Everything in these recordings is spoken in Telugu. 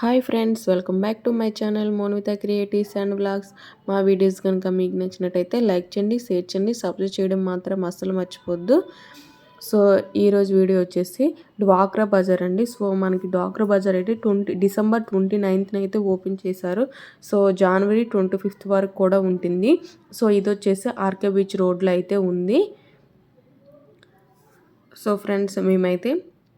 Hi friends welcome back to my channel Monitha creatives and blogs మా వీడియోస్ కనుక మీకు నచ్చినట్టయితే లైక్ చేయండి షేర్ చేయండి సబ్స్క్రైబ్ చేయడం మాత్రం అస్సలు మర్చిపోద్దు. సో ఈరోజు వీడియో వచ్చేసి డ్వాక్రా బజార్ అండి. సో మనకి డ్వాక్రా బజార్ అయితే ట్వంటీ డిసెంబర్ ట్వంటీ నైన్త్న అయితే ఓపెన్ చేశారు. సో జనవరి ట్వంటీ ఫిఫ్త్ వరకు కూడా ఉంటుంది. సో ఇది వచ్చేసి ఆర్కే బీచ్ రోడ్లో అయితే ఉంది. సో ఫ్రెండ్స్ మేమైతే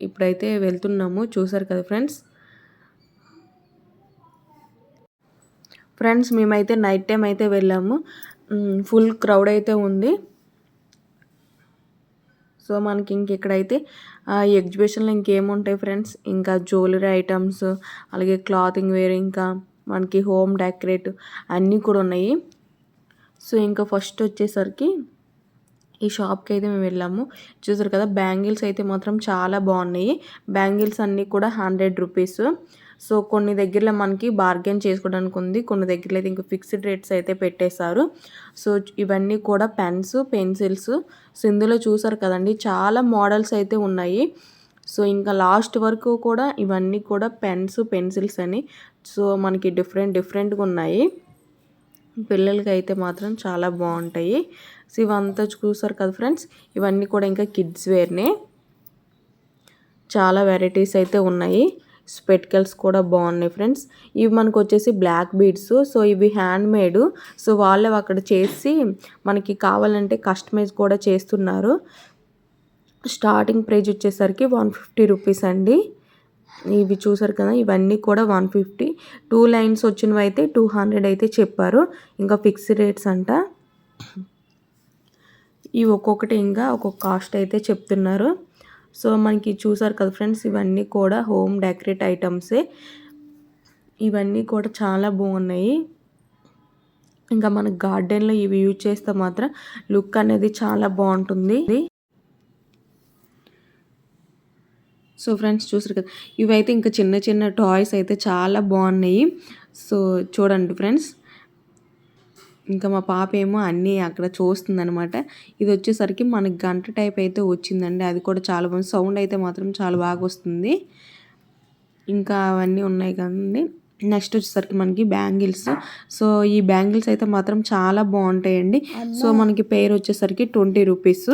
ఇప్పుడైతే వెళ్తున్నాము. చూసారు కదా ఫ్రెండ్స్? ఫ్రెండ్స్ మేమైతే నైట్ టైం అయితే వెళ్ళాము. ఫుల్ క్రౌడ్ అయితే ఉంది. సో మనకి ఇంక ఇక్కడైతే ఎగ్జిబిషన్లో ఇంకేముంటాయి ఫ్రెండ్స్. ఇంకా జ్యువెలరీ ఐటమ్స్ అలాగే క్లాతింగ్ వేర్ ఇంకా మనకి హోమ్ డెకరేట్ అన్నీ కూడా ఉన్నాయి. సో ఇంకా ఫస్ట్ వచ్చేసరికి ఈ షాప్కి అయితే మేము వెళ్ళాము. చూసారు కదా బ్యాంగిల్స్ అయితే మాత్రం చాలా బాగున్నాయి. బ్యాంగిల్స్ అన్నీ కూడా హండ్రెడ్ రూపీస్. సో కొన్ని దగ్గరలో మనకి బార్గెన్ చేసుకోవడానికి ఉంది. కొన్ని దగ్గరలో అయితే ఇంకా ఫిక్స్డ్ రేట్స్ అయితే పెట్టేశారు. సో ఇవన్నీ కూడా పెన్స్ పెన్సిల్స్. సో ఇందులో చూసారు కదండి చాలా మోడల్స్ అయితే ఉన్నాయి. సో ఇంకా లాస్ట్ వరకు కూడా ఇవన్నీ కూడా పెన్స్ పెన్సిల్స్ అని. సో మనకి డిఫరెంట్ డిఫరెంట్గా ఉన్నాయి. పిల్లలకి అయితే మాత్రం చాలా బాగుంటాయి. సో ఇవంతా చూసారు కదా ఫ్రెండ్స్? ఇవన్నీ కూడా ఇంకా కిడ్స్ వేర్నే. చాలా వెరైటీస్ అయితే ఉన్నాయి. స్పెట్కల్స్ కూడా బాగున్నాయి ఫ్రెండ్స్. ఇవి మనకు వచ్చేసి బ్లాక్ బీడ్స్. సో ఇవి హ్యాండ్ మేడ్ సో వాళ్ళే అక్కడ చేసి మనకి కావాలంటే కస్టమైజ్ కూడా చేస్తున్నారు. స్టార్టింగ్ ప్రైజ్ వచ్చేసరికి వన్ ఫిఫ్టీ రూపీస్ అండి. ఇవి చూసారు కదా ఇవన్నీ కూడా వన్ ఫిఫ్టీ. టూ లైన్స్ వచ్చినవి అయితే టూ హండ్రెడ్ అయితే చెప్పారు. ఇంకా ఫిక్స్డ్ రేట్స్ అంట. ఇవి ఒక్కొక్కటి ఇంకా ఒక్కొక్క కాస్ట్ అయితే చెప్తున్నారు. సో మనకి చూసారు కదా ఫ్రెండ్స్ ఇవన్నీ కూడా హోమ్ డెకరేట్ ఐటమ్సే. ఇవన్నీ కూడా చాలా బాగున్నాయి. ఇంకా మన గార్డెన్లో ఇవి యూజ్ చేస్తే మాత్రం లుక్ అనేది చాలా బాగుంటుంది. సో ఫ్రెండ్స్ చూసారు కదా ఇవైతే ఇంకా చిన్న చిన్న టాయ్స్ అయితే చాలా బాగున్నాయి. సో చూడండి ఫ్రెండ్స్ ఇంకా మా పాప ఏమో అన్నీ అక్కడ చూస్తుందనమాట ఇది వచ్చేసరికి మనకి గంట టైప్ అయితే వచ్చిందండి. అది కూడా చాలా బాగుంది. సౌండ్ అయితే మాత్రం చాలా బాగా వస్తుంది. ఇంకా అవన్నీ ఉన్నాయి కదండి. నెక్స్ట్ వచ్చేసరికి మనకి బ్యాంగిల్స్. సో ఈ బ్యాంగిల్స్ అయితే మాత్రం చాలా బాగుంటాయండి. సో మనకి పేరు వచ్చేసరికి ట్వంటీ రూపీస్.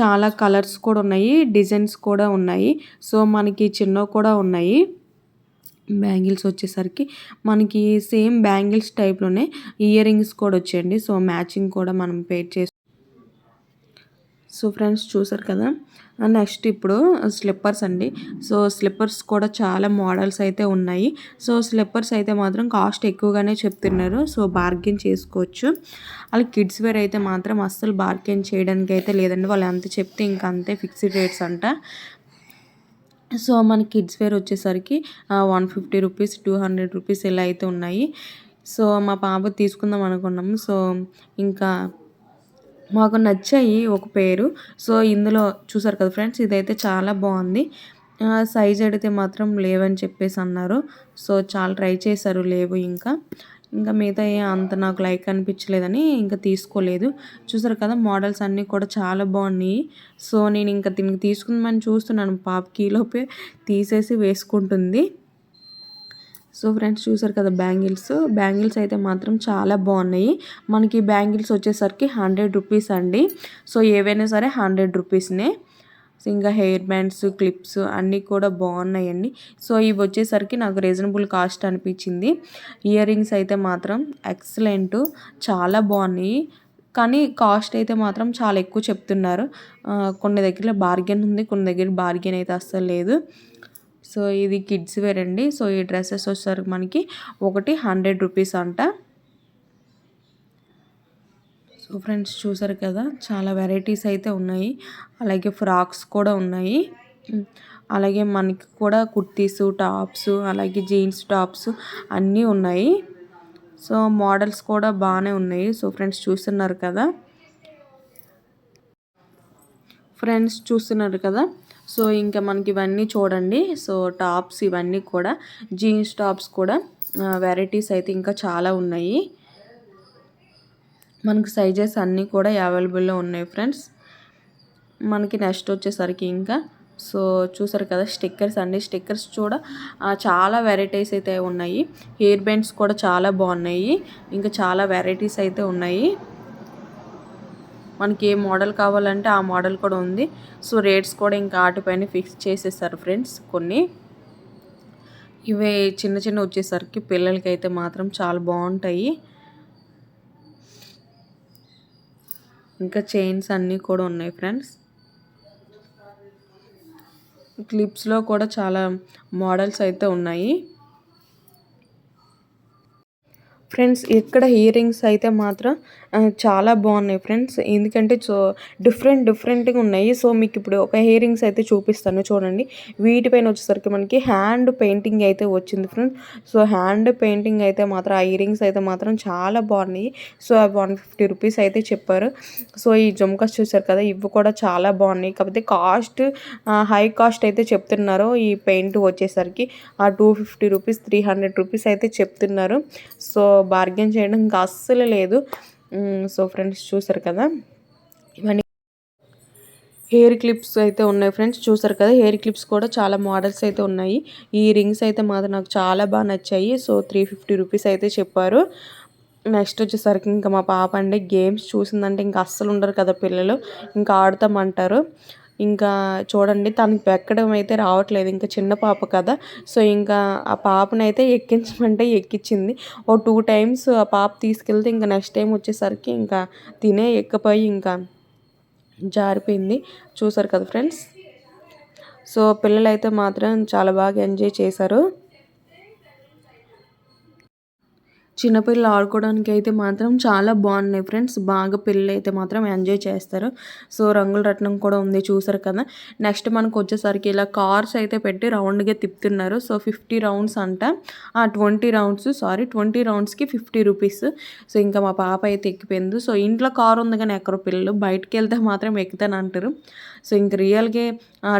చాలా కలర్స్ కూడా ఉన్నాయి డిజైన్స్ కూడా ఉన్నాయి. సో మనకి చిన్న కూడా ఉన్నాయి. బ్యాంగిల్స్ వచ్చేసరికి మనకి సేమ్ బ్యాంగిల్స్ టైప్లోనే ఇయర్ రింగ్స్ కూడా వచ్చాయండి. సో మ్యాచింగ్ కూడా మనం పేర్ చేసి సో ఫ్రెండ్స్ చూసారు కదా? నెక్స్ట్ ఇప్పుడు స్లిప్పర్స్ అండి. సో స్లిప్పర్స్ కూడా చాలా మోడల్స్ అయితే ఉన్నాయి. సో స్లిప్పర్స్ అయితే మాత్రం కాస్ట్ ఎక్కువగానే చెప్తున్నారు. సో బార్గెన్ చేసుకోవచ్చు. అలా కిడ్స్ వేర్ అయితే మాత్రం అస్సలు బార్గెన్ చేయడానికి అయితే లేదండి. వాళ్ళు అంత చెప్తే ఇంకా అంతే ఫిక్స్డ్ రేట్స్ అంట. సో మన కిడ్స్ వేర్ వచ్చేసరికి one fifty rupees two hundred rupees ఇలా అయితే ఉన్నాయి. సో మా పాప తీసుకుందాం అనుకున్నాము. సో ఇంకా మాకు నచ్చాయి ఒక పేరు. సో ఇందులో చూసారు కదా ఫ్రెండ్స్ ఇదైతే చాలా బాగుంది. సైజ్ అడిగితే మాత్రం లేవని చెప్పేసి అన్నారు. సో చాలా ట్రై చేశారు లేవు ఇంకా. ఇంకా మిగతా అంత నాకు లైక్ అనిపించలేదని ఇంకా తీసుకోలేదు. చూసారు కదా మోడల్స్ అన్నీ కూడా చాలా బాగున్నాయి. సో నేను ఇంకా దీనికి తీసుకుందామని చూస్తున్నాను పాపకి లోపే తీసేసి వేసుకుంటుంది. సో ఫ్రెండ్స్ చూసారు కదా బ్యాంగిల్స్. బ్యాంగిల్స్ అయితే మాత్రం చాలా బాగున్నాయి. మనకి బ్యాంగిల్స్ వచ్చేసరికి హండ్రెడ్ రూపీస్ అండి. సో ఏవైనా సరే హండ్రెడ్ రూపీస్నే. ఇంకా హెయిర్ బ్యాండ్స్ క్లిప్స్ అన్నీ కూడా బాగున్నాయండి. సో ఇవి వచ్చేసరికి నాకు రీజనబుల్ కాస్ట్ అనిపించింది. ఇయర్ రింగ్స్ అయితే మాత్రం ఎక్సలెంట్ చాలా బాగున్నాయి. కానీ కాస్ట్ అయితే మాత్రం చాలా ఎక్కువ చెప్తున్నారు. కొన్ని దగ్గర బార్గెన్ ఉంది కొన్ని దగ్గర బార్గెన్ అయితే అస్సలు లేదు. సో ఇది కిడ్స్ వేర్ అండి. సో ఈ డ్రెస్సెస్ వచ్చేసరికి మనకి ఒకటి హండ్రెడ్ రూపీస్ అంట. సో ఫ్రెండ్స్ చూసారు కదా చాలా వెరైటీస్ అయితే ఉన్నాయి. అలాగే ఫ్రాక్స్ కూడా ఉన్నాయి. అలాగే మనకి కూడా కుర్తీస్ టాప్స్ అలాగే జీన్స్ టాప్స్ అన్నీ ఉన్నాయి. సో మోడల్స్ కూడా బాగానే ఉన్నాయి. సో ఫ్రెండ్స్ చూస్తున్నారు కదా. ఫ్రెండ్స్ చూస్తున్నారు కదా సో ఇంకా మనకి ఇవన్నీ చూడండి. సో టాప్స్ ఇవన్నీ కూడా జీన్స్ టాప్స్ కూడా వెరైటీస్ అయితే ఇంకా చాలా ఉన్నాయి. మనకు సైజెస్ అన్నీ కూడా అవైలబుల్లో ఉన్నాయి ఫ్రెండ్స్. మనకి నెక్స్ట్ వచ్చేసరికి ఇంకా సో చూసారు కదా స్టిక్కర్స్ అండి స్టిక్కర్స్ కూడా చాలా వెరైటీస్ అయితే ఉన్నాయి. హెయిర్ బ్యాండ్స్ కూడా చాలా బాగున్నాయి. ఇంకా చాలా వెరైటీస్ అయితే ఉన్నాయి. మనకి ఏ మోడల్ కావాలంటే ఆ మోడల్ కూడా ఉంది. సో రేట్స్ కూడా ఇంకా వాటిపైన ఫిక్స్ చేసేసారు ఫ్రెండ్స్ కొన్ని. ఇవి చిన్న చిన్న వచ్చేసరికి పిల్లలకి అయితే మాత్రం చాలా బాగుంటాయి. ఇంకా చైన్స్ అన్నీ కూడా ఉన్నాయి ఫ్రెండ్స్. క్లిప్స్లో కూడా చాలా మోడల్స్ అయితే ఉన్నాయి. ఫ్రెండ్స్ ఇక్కడ ఇయరింగ్స్ అయితే మాత్రం చాలా బాగున్నాయి ఫ్రెండ్స్. ఎందుకంటే సో డిఫరెంట్ డిఫరెంట్గా ఉన్నాయి. సో మీకు ఇప్పుడు ఒక ఇయరింగ్స్ అయితే చూపిస్తాను చూడండి. వీటిపైన వచ్చేసరికి మనకి హ్యాండ్ పెయింటింగ్ అయితే వచ్చింది ఫ్రెండ్స్. సో హ్యాండ్ పెయింటింగ్ అయితే మాత్రం ఆ ఇయరింగ్స్ అయితే మాత్రం చాలా బాగున్నాయి. సో అవి వన్ ఫిఫ్టీ రూపీస్ అయితే చెప్పారు. సో ఈ జుమ్కాస్ చూసారు కదా ఇవి కూడా చాలా బాగున్నాయి. కాకపోతే కాస్ట్ హై కాస్ట్ అయితే చెప్తున్నారు. ఈ పెయింట్ వచ్చేసరికి ఆ two fifty rupees three hundred rupees అయితే చెప్తున్నారు. సో బార్గెన్ చేయడం ఇంకా అస్సలు లేదు. సో ఫ్రెండ్స్ చూసారు కదా? ఇవన్నీ హెయిర్ క్లిప్స్ అయితే ఉన్నాయి ఫ్రెండ్స్ చూసారు కదా? హెయిర్ క్లిప్స్ కూడా చాలా మోడల్స్ అయితే ఉన్నాయి. ఈ రింగ్స్ అయితే మాత్రం నాకు చాలా బాగా నచ్చాయి. సో త్రీ ఫిఫ్టీ రూపీస్ అయితే చెప్పారు. నెక్స్ట్ వచ్చేసరికి ఇంకా మా పాప అండి గేమ్స్ చూసిందంటే ఇంకా అస్సలు ఉండరు కదా పిల్లలు. ఇంకా ఆడతామంటారు. ఇంకా చూడండి తనకి ఎక్కడం అయితే రావట్లేదు. ఇంకా చిన్న పాప కదా. సో ఇంకా ఆ పాపను అయితే ఎక్కించమంటే ఎక్కించింది ఓ టూ టైమ్స్ ఆ పాప తీసుకెళ్తే ఇంకా నెక్స్ట్ టైం వచ్చేసరికి ఇంకా తినే ఎక్కపోయి ఇంకా జారిపోయింది. చూసారు కదా ఫ్రెండ్స్? సో పిల్లలైతే మాత్రం చాలా బాగా ఎంజాయ్ చేశారు. చిన్నపిల్లలు ఆడుకోవడానికి అయితే మాత్రం చాలా బాగున్నాయి ఫ్రెండ్స్. బాగా పిల్లలు అయితే మాత్రం ఎంజాయ్ చేస్తారు. సో రంగుల రత్నం కూడా ఉంది చూసారు కదా. నెక్స్ట్ మనకు వచ్చేసరికి ఇలా కార్స్ అయితే పెట్టి రౌండ్గా తిప్పుతున్నారు. సో ఫిఫ్టీ రౌండ్స్ అంట. ఆ ట్వంటీ రౌండ్స్ సారీ ట్వంటీ రౌండ్స్కి ఫిఫ్టీ రూపీస్. సో ఇంకా మా పాప అయితే ఎక్కిపోయింది. సో ఇంట్లో కార్ ఉంది కానీ ఎక్కడో పిల్లలు. బయటకు వెళ్తే మాత్రం ఎక్కుతాను అంటారు. సో ఇంక రియల్గా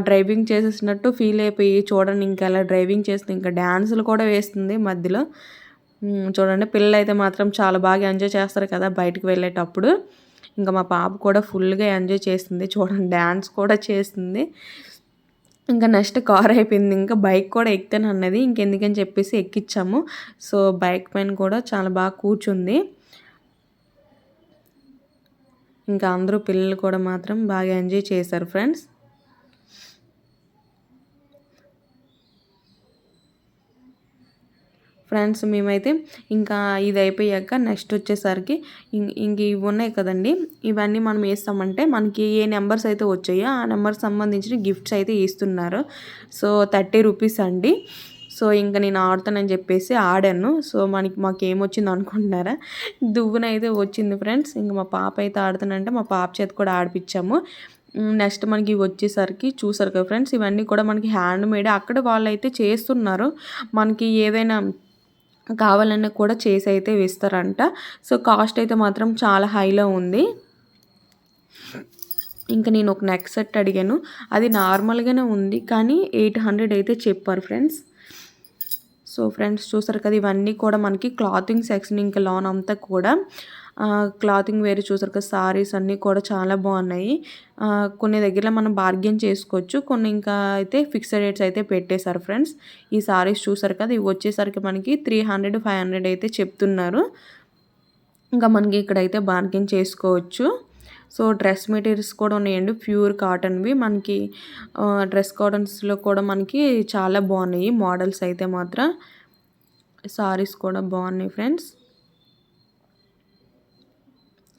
డ్రైవింగ్ చేసేసినట్టు ఫీల్ అయిపోయి చూడండి ఇంకా అలా డ్రైవింగ్ చేస్తుంది. ఇంకా డ్యాన్సులు కూడా వేస్తుంది మధ్యలో. చూడండి పిల్లలు అయితే మాత్రం చాలా బాగా ఎంజాయ్ చేస్తారు కదా బయటకు వెళ్ళేటప్పుడు. ఇంకా మా పాప కూడా ఫుల్గా ఎంజాయ్ చేస్తుంది. చూడండి డ్యాన్స్ కూడా చేస్తుంది. ఇంకా నెక్స్ట్ కార్ అయిపోయింది. ఇంకా బైక్ కూడా ఎక్కుతాను అన్నది ఇంకెందుకని చెప్పేసి ఎక్కించాము సో బైక్ పైన కూడా చాలా బాగా కూర్చుంది. ఇంకా అందరూ పిల్లలు కూడా మాత్రం బాగా ఎంజాయ్ చేశారు ఫ్రెండ్స్ ఫ్రెండ్స్ మేమైతే ఇంకా ఇది అయిపోయాక నెక్స్ట్ వచ్చేసరికి ఇంక ఇవి ఉన్నాయి కదండి. ఇవన్నీ మనం వేస్తామంటే మనకి ఏ నెంబర్స్ అయితే వచ్చాయో ఆ నెంబర్కి సంబంధించిన గిఫ్ట్స్ అయితే ఇస్తున్నారు సో థర్టీ రూపీస్ అండి. సో ఇంకా నేను ఆడతానని చెప్పేసి ఆడాను. సో మనకి మాకు ఏమొచ్చింది అనుకుంటున్నారా? దువ్వునైతే వచ్చింది ఫ్రెండ్స్. ఇంకా మా పాప అయితే ఆడుతానంటే మా పాప చేతి కూడా ఆడిపించాము నెక్స్ట్ మనకి వచ్చేసరికి చూసారు కదా ఫ్రెండ్స్ ఇవన్నీ కూడా మనకి హ్యాండ్ మేడ్ అక్కడ వాళ్ళు అయితే చేస్తున్నారు. మనకి ఏదైనా కావాలన్నా కూడా చేసి అయితే ఇస్తారంట సో కాస్ట్ అయితే మాత్రం చాలా హైలో ఉంది. ఇంకా నేను ఒక నెక్ సెట్ అడిగాను. అది నార్మల్గానే ఉంది కానీ ఎయిట్ హండ్రెడ్ అయితే చెప్పారు ఫ్రెండ్స్. సో ఫ్రెండ్స్ చూసారు కదా ఇవన్నీ కూడా మనకి క్లాతింగ్ సెక్షన్ ఇంకా లోన్ అంతా కూడా. క్లాతింగ్ వేరే చూసారు కదా సారీస్ అన్నీ కూడా చాలా బాగున్నాయి. కొన్ని దగ్గర మనం బార్గెన్ చేసుకోవచ్చు కొన్ని ఇంకా అయితే ఫిక్స్డ్ రేట్స్ అయితే పెట్టేశారు ఫ్రెండ్స్. ఈ సారీస్ చూసారు కదా ఇవి వచ్చేసరికి మనకి త్రీ హండ్రెడ్ ఫైవ్ హండ్రెడ్ అయితే చెప్తున్నారు. ఇంకా మనకి ఇక్కడైతే బార్గెన్ చేసుకోవచ్చు. సో డ్రెస్ మెటీరియల్స్ కూడా ఉన్నాయండి ప్యూర్ కాటన్వి. మనకి డ్రెస్ కాటన్స్లో కూడా మనకి చాలా బాగున్నాయి మోడల్స్ అయితే మాత్రం. సారీస్ కూడా బాగున్నాయి ఫ్రెండ్స్.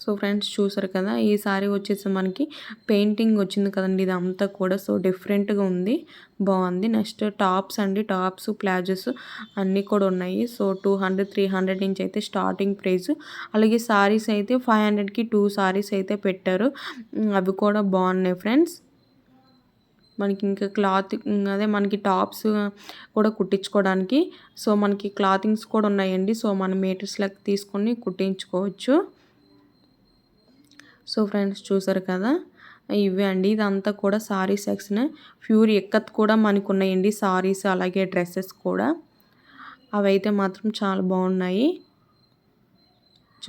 సో ఫ్రెండ్స్ చూసారు కదా ఈ సారీ వచ్చేసి మనకి పెయింటింగ్ వచ్చింది కదండి ఇదంతా కూడా. సో డిఫరెంట్గా ఉంది బాగుంది. నెక్స్ట్ టాప్స్ అండి టాప్స్ ప్లాజోస్ అన్నీ కూడా ఉన్నాయి. So two hundred three hundred నుంచి అయితే స్టార్టింగ్ ప్రైస్. అలాగే సారీస్ అయితే ఫైవ్ హండ్రెడ్కి టూ సారీస్ అయితే పెట్టారు. అవి కూడా బాగున్నాయి ఫ్రెండ్స్. మనకి ఇంకా క్లాత్ అదే మనకి టాప్స్ కూడా కుట్టించుకోవడానికి. సో మనకి క్లాతింగ్స్ కూడా ఉన్నాయండి. సో మనం మీటర్స్ లెక్క తీసుకొని కుట్టించుకోవచ్చు. సో ఫ్రెండ్స్ చూసారు కదా? ఇవే అండి. ఇదంతా కూడా సారీ సెక్షన్. ప్యూర్ ఎక్కత్ కూడా మనకు ఉన్నాయండి సారీస్ అలాగే డ్రెస్సెస్ కూడా. అవైతే మాత్రం చాలా బాగున్నాయి.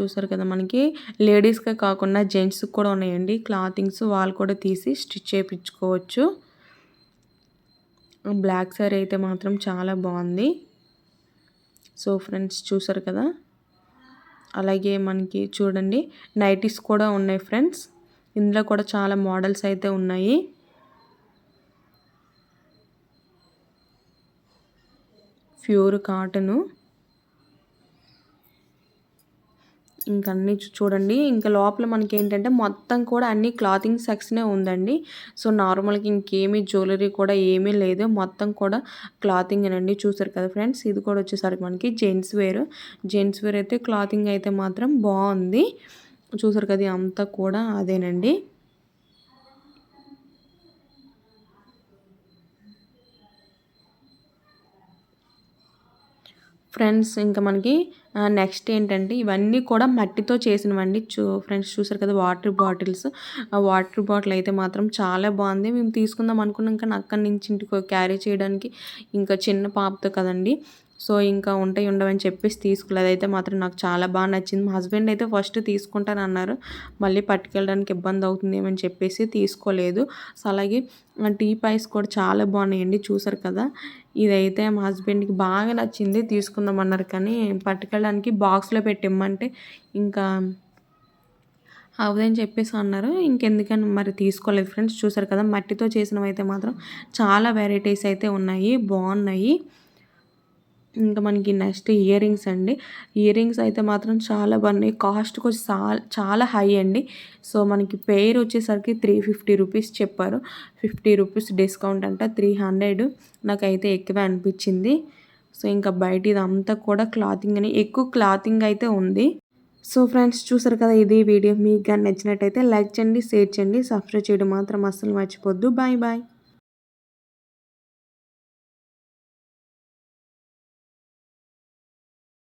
చూసారు కదా మనకి? లేడీస్కే కాకుండా జెంట్స్కి కూడా ఉన్నాయండి. క్లాతింగ్స్ వాళ్ళు కూడా తీసి స్టిచ్ చేయించుకోవచ్చు బ్లాక్ సారీ అయితే మాత్రం చాలా బాగుంది. సో ఫ్రెండ్స్ చూసారు కదా? అలాగే మనకి చూడండి నైటీస్ కూడా ఉన్నాయి ఫ్రెండ్స్. ఇందులో కూడా చాలా మోడల్స్ అయితే ఉన్నాయి. Pure cotton. ఇంకా అన్నీ చూడండి. ఇంకా లోపల మనకి ఏంటంటే మొత్తం కూడా అన్ని క్లాతింగ్ సెక్షనే ఉందండి. సో నార్మల్గా ఇంకేమీ జ్యువెలరీ కూడా ఏమీ లేదు. మొత్తం కూడా క్లాతింగ్ అండి చూసారు కదా ఫ్రెండ్స్ ఇది కూడా వచ్చేసరికి మనకి జెంట్స్ వేర్. జెంట్స్ వేర్ అయితే క్లాతింగ్ అయితే మాత్రం బాగుంది చూసారు కదా అంతా కూడా అదేనండి. ఫ్రెండ్స్ ఇంకా మనకి నెక్స్ట్ ఏంటంటే ఇవన్నీ కూడా మట్టితో చేసినవండి. చూ ఫ్రెండ్స్ చూసారు కదా వాటర్ బాటిల్స్. ఆ వాటర్ బాటిల్ అయితే మాత్రం చాలా బాగుంది. మేము తీసుకుందాం అనుకున్నాం కానీ అక్కడి నుంచి ఇంటికి క్యారీ చేయడానికి ఇంకా చిన్న పాపతో కదండి. సో ఇంకా ఉంటాయి ఉండవని చెప్పేసి తీసుకోలేదు. అయితే మాత్రం నాకు చాలా బాగా నచ్చింది. మా హస్బెండ్ అయితే ఫస్ట్ తీసుకుంటాను అన్నారు. మళ్ళీ పట్టుకెళ్ళడానికి ఇబ్బంది అవుతుందేమని చెప్పేసి తీసుకోలేదు. సో అలాగే టీ పైస్ కూడా చాలా బాగున్నాయండి చూసారు కదా. ఇదైతే మా హస్బెండ్కి బాగా నచ్చింది తీసుకుందాం అన్నారు. కానీ పట్టుకెళ్ళడానికి బాక్స్లో పెట్టిమ్మంటే ఇంకా అవదని చెప్పేసి అన్నారు. ఇంకెందుకని మరి తీసుకోలేదు ఫ్రెండ్స్ చూసారు కదా. మట్టితో చేసినవి అయితే మాత్రం చాలా వెరైటీస్ అయితే ఉన్నాయి బాగున్నాయి. ఇంకా మనకి నెక్స్ట్ ఇయర్ రింగ్స్ అండి. ఇయర్ రింగ్స్ అయితే మాత్రం చాలా బాగున్నాయి. కాస్ట్ కొంచెం చాలా చాలా హై అండి. సో మనకి పేర్ వచ్చేసరికి త్రీ ఫిఫ్టీ రూపీస్ చెప్పారు. ఫిఫ్టీ రూపీస్ డిస్కౌంట్ అంట త్రీ హండ్రెడ్. నాకైతే ఎక్కువే అనిపించింది. సో ఇంకా బయట ఇదంతా కూడా క్లాతింగ్ అని ఎక్కువ క్లాతింగ్ అయితే ఉంది. సో ఫ్రెండ్స్ చూసారు కదా ఇది వీడియో. మీకు కానీ నచ్చినట్టయితే లైక్ చేయండి షేర్ చేయండి. సబ్స్క్రైబ్ చేయడం మాత్రం అస్సలు మర్చిపోద్దు. Bye bye.